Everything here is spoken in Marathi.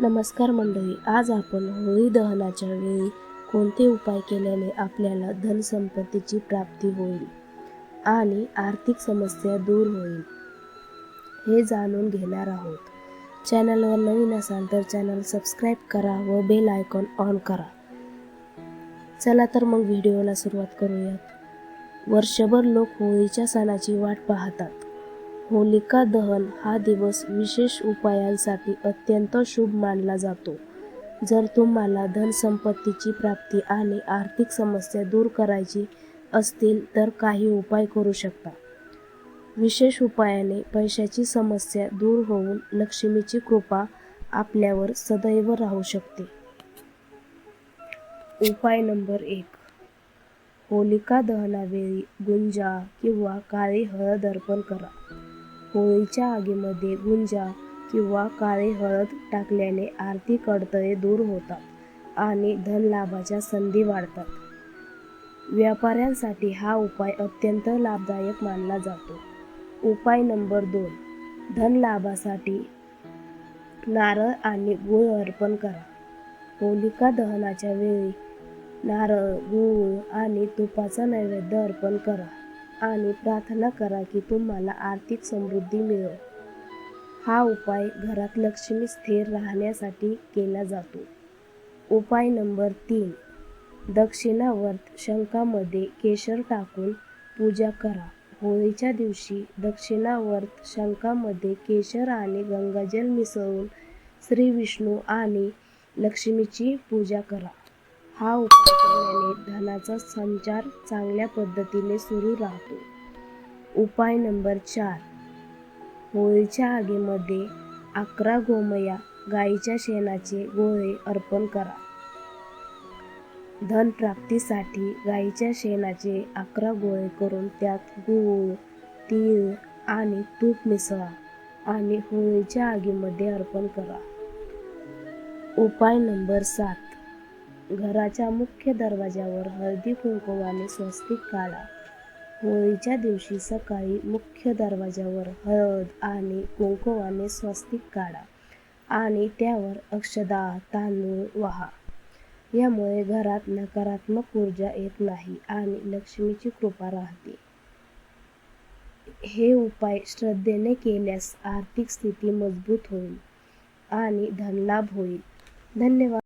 नमस्कार मंडळी आज आपण होळी दहनाच्या वेळी कोणते उपाय केल्याने आपल्याला धनसंपत्तीची प्राप्ती होईल आणि आर्थिक समस्या दूर होईल हे जाणून घेणार आहोत. चॅनलवर नवीन असाल तर चॅनल सबस्क्राईब करा व बेल आयकॉन ऑन करा. चला तर मग व्हिडिओला सुरुवात करूयात. वर्षभर लोक होळीच्या सणाची वाट पाहतात. होलिका दहन हा दिवस विशेष उपायांसाठी अत्यंत शुभ मानला जातो. जर तुम्हाला धनसंपत्तीची प्राप्ती आणि आर्थिक समस्या दूर करायची असतील तर काही उपाय करू शकता. विशेष उपायाने पैशाची समस्या दूर होऊन लक्ष्मीची कृपा आपल्यावर सदैव राहू शकते. उपाय नंबर एक. होलिका दहनावेळी गुंजा किंवा काळी हळद अर्पण करा. होळीच्या आगीमध्ये गुंजा किंवा काळी हळद टाकल्याने आर्थिक अडथळे दूर होतात आणि धनलाभाच्या संधी वाढतात. व्यापाऱ्यांसाठी हा उपाय अत्यंत लाभदायक मानला जातो. उपाय नंबर दोन धनलाभासाठी नारळ आणि गूळ अर्पण करा. होलिका दहनाच्या वेळी नारळ गूळ आणि तुपाचा नैवेद्य अर्पण करा. आणि प्रार्थना करा की तुम्हाला आर्थिक समृद्धी मिळो. हा उपाय घरात लक्ष्मी स्थिर राहण्यासाठी केला जातो. उपाय नंबर तीन. दक्षिणावर्त शंखामध्ये केशर टाकून पूजा करा. होळीच्या दिवशी दक्षिणावर्त शंखामध्ये केशर आणि गंगाजल मिसळून श्री विष्णू आणि लक्ष्मीची पूजा करा. हा उपाय केल्याने धनाचा संचार चांगल्या पद्धतीने सुरू राहतो. उपाय नंबर चार. होळीच्या आगीमध्ये अकरा गोमया गाईच्या शेणाचे गोळे अर्पण करा. धन प्राप्तीसाठी गाईच्या शेणाचे अकरा गोळे करून त्यात गूळ तीळ आणि तूप मिसळा आणि होळीच्या आगीमध्ये अर्पण करा. उपाय नंबर सात. घराच्या मुख्य दरवाज्यावर हळदी कुंकवाने स्वस्तिक काढा होळीच्या दिवशी सकाळी मुख्य दरवाज्यावर हळद आणि कुंकवाने स्वस्तिक काढा आणि त्यावर अक्षदा तांदूळ वाहा. यामुळे घरात नकारात्मक ऊर्जा येत नाही आणि लक्ष्मीची कृपा राहते. हे उपाय श्रद्धेने केल्यास आर्थिक स्थिती मजबूत होईल आणि धनलाभ होईल. धन्यवाद.